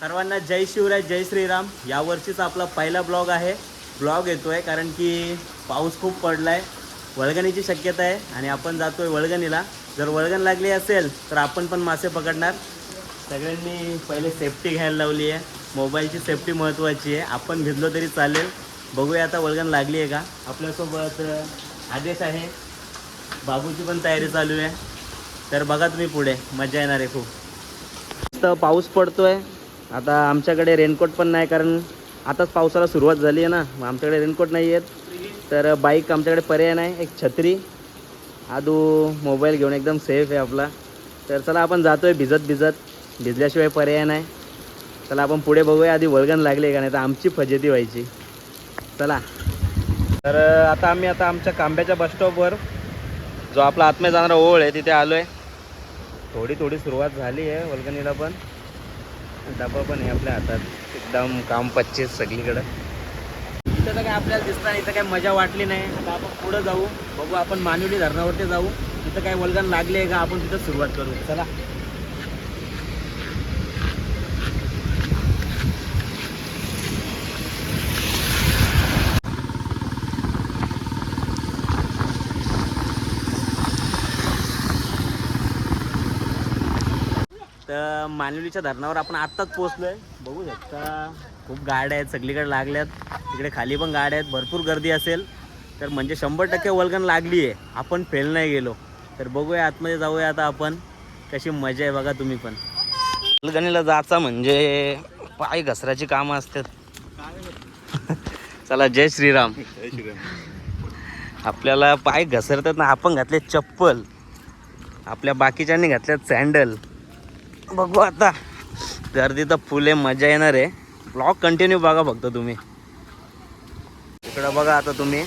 सर्वांना जय शिवराय जय श्रीराम. या वर्षीचा आपला पहिला ब्लॉग आहे. ब्लॉग येतोय कारण की पाऊस खूप पडलाय. वळगणीची शक्यता आहे आणि आपण जातोय वळगणीला. जर वळगण लागली असेल तर आपण पण मासे पकडणार. सगळ्यांनी पहिले सेफ्टी घ्यायला लावली आहे. मोबाईलची सेफ्टी महत्त्वाची आहे. आपण घेतलो तरी चालेल. बघूया आता वळगण लागली आहे का? आपल्यासोबत आदेश आहे. बाबूची पण तयारी चालू आहे. तर बघा तुम्ही पुढे. मजा येणार आहे खूप. तर पाऊस पडतोय. आता आमच्याकडे रेनकोट पण नाही कारण आताच पावसाला सुरुवात झाली आहे ना. मग आमच्याकडे रेनकोट नाही आहेत. तर बाईक आमच्याकडे पर्याय नाही एक छत्री. आदू मोबाईल घेऊन एकदम सेफ आहे आपला. तर चला आपण जातोय भिजत भिजत. भिजल्याशिवाय पर्याय नाही. चला आपण पुढे बघूया. आधी वळगण लागली का नाही तर आमची फजेती व्हायची. चला. तर आता आम्ही आता आमच्या कांब्याच्या बसस्टॉपवर जो आपला आत्मे जाणारा ओळ आहे तिथे आलो आहे थोडी थोडी सुरुवात झाली आहे वल्गणीला पण. डबा पण आहे आपल्या हातात. एकदम काम पच्चेस सगळीकडं. इथं तर काय आपल्याला दिसणार इथं काय मजा वाटली नाही. आता आपण पुढं जाऊ बघू आपण मानवली धरणावरती जाऊ. तिथं काय वलगण लागले का आपण तिथं सुरुवात करू. चला. तर मानवलीच्या धरणावर आपण आत्ताच पोहोचलोय. बघू शकता. खूप गाड्या आहेत सगळीकडे लागल्यात. तिकडे खाली पण गाड्या आहेत भरपूर गर्दी असेल. तर म्हणजे शंभर टक्के वल्गण लागली आहे आपण फेल नाही गेलो. तर बघूया आतमध्ये जाऊया आता आपण. कशी मजा आहे बघा तुम्ही पण. वल्गणीला जायचा म्हणजे पाय घसराची कामं असतात. चला जय श्रीराम. आपल्याला पाय घसरतात ना आपण घातले चप्पल. आपल्या बाकीच्यांनी घातल्यात सँडल बघू आता. गर्दी तर फुले मजा येणार आहे. ब्लॉग कंटिन्यू बघा फक्त तुम्ही. इकडं बघा आता तुम्ही.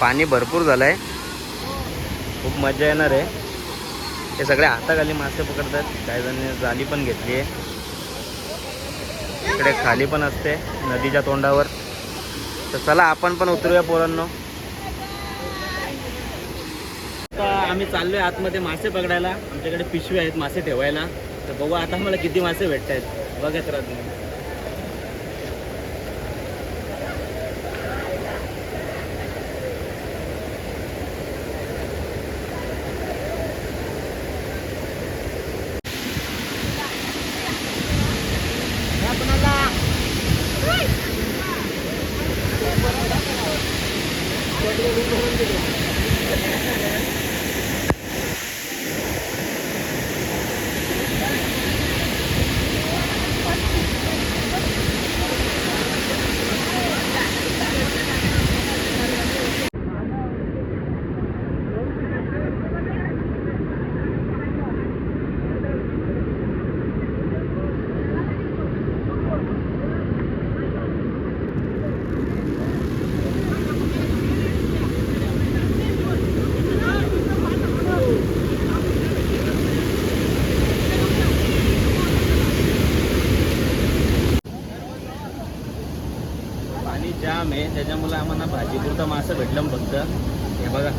पाणी भरपूर झालं आहे खूप मजा येणार आहे. हे सगळे हाताखाली मासे पकडतात. काही जण जाली पण घेतली आहे. इकडे खाली पण असते नदीच्या तोंडावर. तर चला आपण पण उतरूया पोरांनो. आम्ही आम्ही चाललोय आतमध्ये मासे पकडायला. आमच्याकडे पिशवी आहेत मासे ठेवायला. तर बघू आता आम्हाला किती मासे भेटत आहेत बघत राहा पाणी जाम आहे. त्याच्यामुळे आम्हाला भाजीपुरता मासं भेटलं फक्त. हे बघा.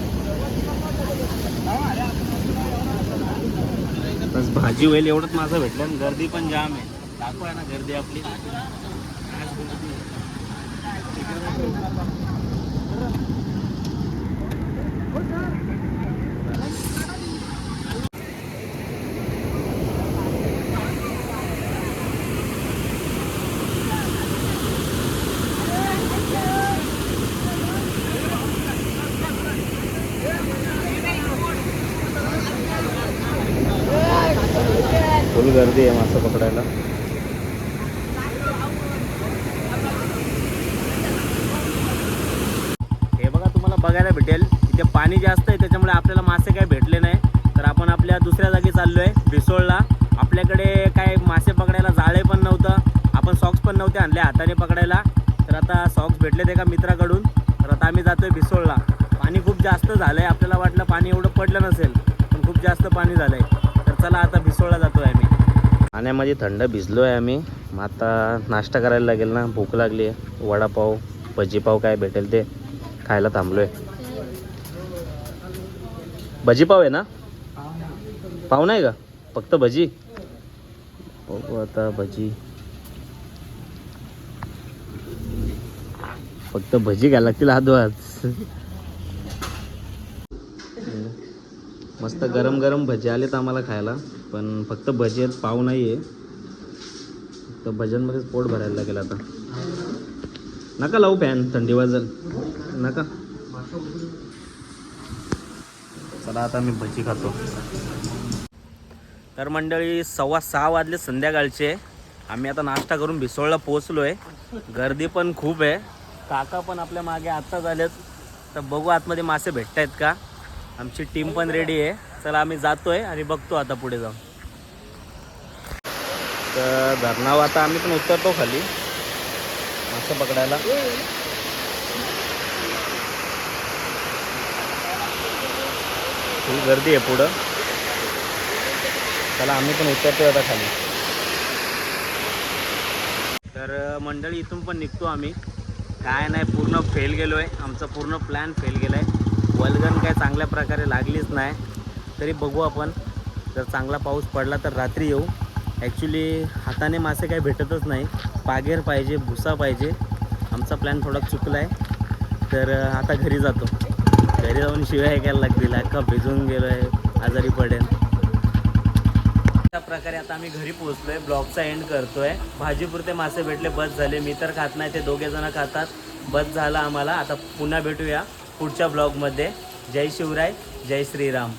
बस भाजी होईल एवढंच मासं भेटलं गर्दी पण जाम आहे. दाखवा ना गर्दी आपली. फुल गर्दी आहे मासा पकडायला. हे बघा तुम्हाला बघायला भेटेल. इथे पाणी जास्त आहे त्याच्यामुळे आपल्याला मासे काही भेटले नाही. तर आपण आपल्या दुसऱ्या जागी चाललो आहे बिसोळला. आपल्याकडे काय मासे पकडायला जाळे पण नव्हतं. आपण सॉक्स पण नव्हते आणले हाताने पकडायला. तर आता सॉक्स भेटले ते एका मित्राकडून. तर आता आम्ही जातोय बिसोळला. पाणी खूप जास्त झालं आहे आपल्याला वाटलं पाणी एवढं पडलं नसेल पण खूप जास्त पाणी झालं आहे चला आता भिसोळला जातो आहे आम्ही. पाण्यामध्ये थंड भिजलो आहे आम्ही. मग आता नाश्ता करायला लागेल ना. भूक लागली. आहे वडापाव भजीपाव काय भेटेल ते खायला थांबलो आहे भजीपाव आहे ना? पाव नाही का? फक्त भजी? बघू आता भजी. फक्त भजी घ्यायला लागतील आज मस्त गरम गरम भजी आलेत आम्हाला खायला पण फक्त भजी पाव नाही आहे फक्त भज्यांमध्येच पोट भरायला लागेल आता. नका लावू फॅन थंडी वाजल. नका. चला आता मी भजी खातो. तर मंडळी सव्वा सहा वाजले संध्याकाळचे. आम्ही आता नाश्ता करून भिसोळला पोचलो आहे गर्दी पण खूप आहे. काका पण आपल्या मागे आत्ताच आलेत तर बघू आतमध्ये मासे भेटत आहेत का? आमची टीम पण रेडी आहे. चला आम्ही जातोय आणि बघतो आता पुढे जाऊन. तर धरणावर आता आम्ही पण उतरतो खाली. मासे पकडायला. खूप गर्दी आहे पुढं. चला आम्ही पण उतरतोय आता खाली. तर मंडळी इथून पण निघतो आम्ही. काय नाही पूर्ण फेल गेलो आहे आमचा पूर्ण प्लॅन फेल गेला आहे वलगन काय चांगल्या प्रकारे लागलीच नाही तरी बघू आपण. जर चांगला पाऊस पडला तर रात्री येऊ. ॲक्च्युली हाताने मासे काही भेटतच नाही. पागेर पाहिजे भुसा पाहिजे. आमचा प्लॅन थोडा चुकला आहे तर आता घरी जातो. घरी जाऊन शिव्या ऐकायला लागतील. अख्खा भिजून गेलो आहे आजारी पडेल अशा प्रकारे आता आम्ही घरी पोहोचलोय. ब्लॉगचा एंड करतो आहे भाजीपुरते मासे भेटले बस झाले. मी तर खात नाही ते दोघे जण खातात. बस झाला आम्हाला. आता पुन्हा भेटूया. पुढच्या ब्लॉगमध्ये. जय शिवराय जय श्रीराम.